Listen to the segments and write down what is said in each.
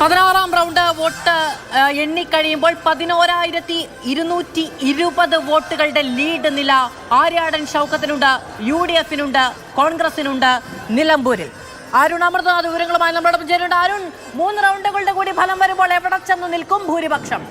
പതിനാറാം round vote എണ്ണിക്കഴിയുമ്പോൾ പതിനോരായിരത്തി ഇരുന്നൂറ്റി ഇരുപത് വോട്ടുകളുടെ ലീഡ് നില ആര്യാടൻ ഷൗക്കത്തിനുണ്ട് യു ഡി എഫിനുണ്ട് കോൺഗ്രസിനുണ്ട് നിലമ്പൂരിൽ. അരുൺ അമൃതനാഥ് വിവരങ്ങളുമായി നമ്മളോടൊപ്പം ചേരുന്നുണ്ട് അരുൺ മൂന്ന് റൗണ്ടുകളുടെ കൂടി ഫലം വരുമ്പോൾ എവിടെ ചെന്ന് നിൽക്കും ഭൂരിപക്ഷം?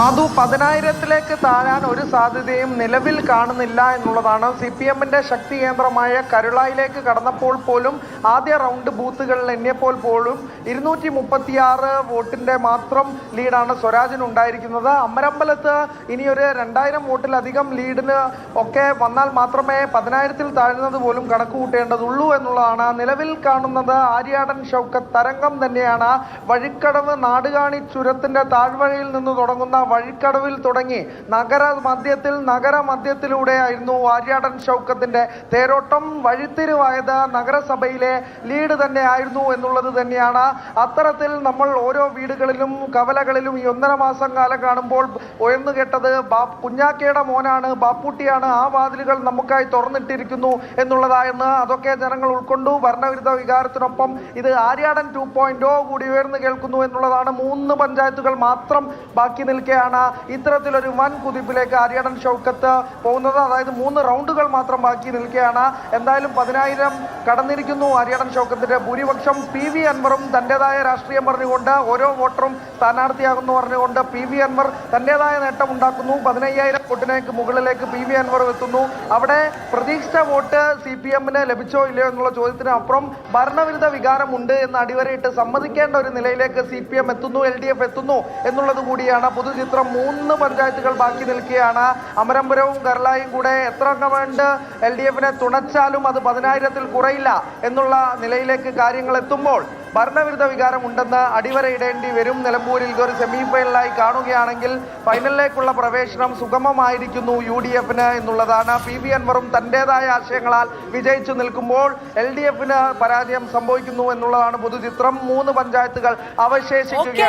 മധു പതിനായിരത്തിലേക്ക് താഴാൻ ഒരു സാധ്യതയും നിലവിൽ കാണുന്നില്ല എന്നുള്ളതാണ് സി പി എമ്മിന്റെ ശക്തി കേന്ദ്രമായ കരുളായിലേക്ക് കടന്നപ്പോൾ പോലും ആദ്യ റൗണ്ട് ബൂത്തുകളിൽ എണ്ണിയപ്പോൾ പോലും ഇരുന്നൂറ്റി മുപ്പത്തിയാറ് വോട്ടിന്റെ മാത്രം ലീഡാണ് സ്വരാജിന് ഉണ്ടായിരിക്കുന്നത്. അമരമ്പലത്ത് ഇനിയൊരു രണ്ടായിരം വോട്ടിലധികം ലീഡിന് ഒക്കെ വന്നാൽ മാത്രമേ പതിനായിരത്തിൽ താഴ്ന്നത് പോലും കണക്ക് കൂട്ടേണ്ടതുള്ളൂ എന്നുള്ളതാണ് നിലവിൽ കാണുന്നത്. ആര്യാടൻ ഷൗക്കത്ത് തരംഗം തന്നെയാണ്. വഴിക്കടവ് നാടുകാണി ചുരത്തിന്റെ താഴ്വഴയിൽ നിന്ന് തുടങ്ങുന്ന വഴിക്കടവിൽ തുടങ്ങി നഗര മധ്യത്തിൽ നഗര മധ്യത്തിലൂടെയായിരുന്നു ആര്യാടൻ ഷൗക്കത്തിന്റെ തേരോട്ടം വഴിത്തിരിവായത്. നഗരസഭയിലെ ലീഡ് തന്നെ ആയിരുന്നു എന്നുള്ളത് തന്നെയാണ്. അത്തരത്തിൽ നമ്മൾ ഓരോ വീടുകളിലും കവലകളിലും ഈ ഒന്നര മാസം കാലം കാണുമ്പോൾ ഉയർന്നു കേട്ടത് ബാ കുഞ്ഞാക്കയുടെ മോനാണ് ബാപ്പുട്ടിയാണ്. ആ വാതിലുകൾ നമുക്കായി തുറന്നിട്ടിരിക്കുന്നു എന്നുള്ളതായിരുന്നു. അതൊക്കെ ജനങ്ങൾ ഉൾക്കൊണ്ടു ഭരണവിരുദ്ധ വികാരത്തിനൊപ്പം ഇത് ആര്യാടൻ ടു പോയിന്റ് കൂടി ഉയർന്നു കേൾക്കുന്നു എന്നുള്ളതാണ്. മൂന്ന് പഞ്ചായത്തുകൾ മാത്രം ബാക്കി നിൽക്കെയാണ് ഇത്തരത്തിലൊരു വൻ കുതിപ്പിലേക്ക് അരിയടൻ ഷൗക്കത്ത് പോകുന്നത്. അതായത് മൂന്ന് റൗണ്ടുകൾ മാത്രം ബാക്കി നിൽക്കുകയാണ്. എന്തായാലും പതിനായിരം കടന്നിരിക്കുന്നു അരിയടൻ ഷൗക്കത്തിന്റെ ഭൂരിപക്ഷം. പി വി അൻവറും തന്റേതായ രാഷ്ട്രീയം പറഞ്ഞുകൊണ്ട് ഓരോ വോട്ടറും സ്ഥാനാർത്ഥിയാകുന്നു പറഞ്ഞുകൊണ്ട് പി വി അൻവർ തന്റേതായ നേട്ടം ഉണ്ടാക്കുന്നു. പതിനയ്യായിരം വോട്ടിനേക്ക് മുകളിലേക്ക് പി വി അൻവർ എത്തുന്നു. അവിടെ പ്രതീക്ഷിച്ച വോട്ട് സി പി എമ്മിന് ലഭിച്ചോ ഇല്ലയോ എന്നുള്ള ചോദ്യത്തിന് അപ്പുറം ഭരണവിരുദ്ധ വികാരമുണ്ട് എന്ന് അടിവരയിട്ട് സമ്മതിക്കേണ്ട ഒരു നിലയിലേക്ക് സി പി എം എത്തുന്നു എൽ ഡി എഫ് എത്തുന്നു എന്നുള്ളത് കൂടിയാണ് പൊതുചിത്രം മൂന്ന് പഞ്ചായത്തുകൾ ബാക്കി നിൽക്കുകയാണ്. അമരമ്പുരവും കർലായും കൂടെ എത്ര കമണ്ട് എൽ ഡി എഫിനെ തുണച്ചാലും അത് പതിനായിരത്തിൽ കുറയില്ല എന്നുള്ള നിലയിലേക്ക് കാര്യങ്ങൾ എത്തുമ്പോൾ ഭരണവിരുദ്ധ വികാരം ഉണ്ടെന്ന് അടിവരയിടേണ്ടി വരും. നിലമ്പൂരിൽ ഇതൊരു സെമി ഫൈനലായി കാണുകയാണെങ്കിൽ ഫൈനലിലേക്കുള്ള പ്രവേശനം സുഗമമായിരിക്കുന്നു യു ഡി എഫിന് എന്നുള്ളതാണ്. പി വി അൻവറും തന്റെതായ ആശയങ്ങളാൽ വിജയിച്ചു നിൽക്കുമ്പോൾ എൽ ഡി എഫിന് പരാജയം സംഭവിക്കുന്നു എന്നുള്ളതാണ് പൊതുചിത്രം. മൂന്ന് പഞ്ചായത്തുകൾ അവശേഷിക്കുകയാണ്.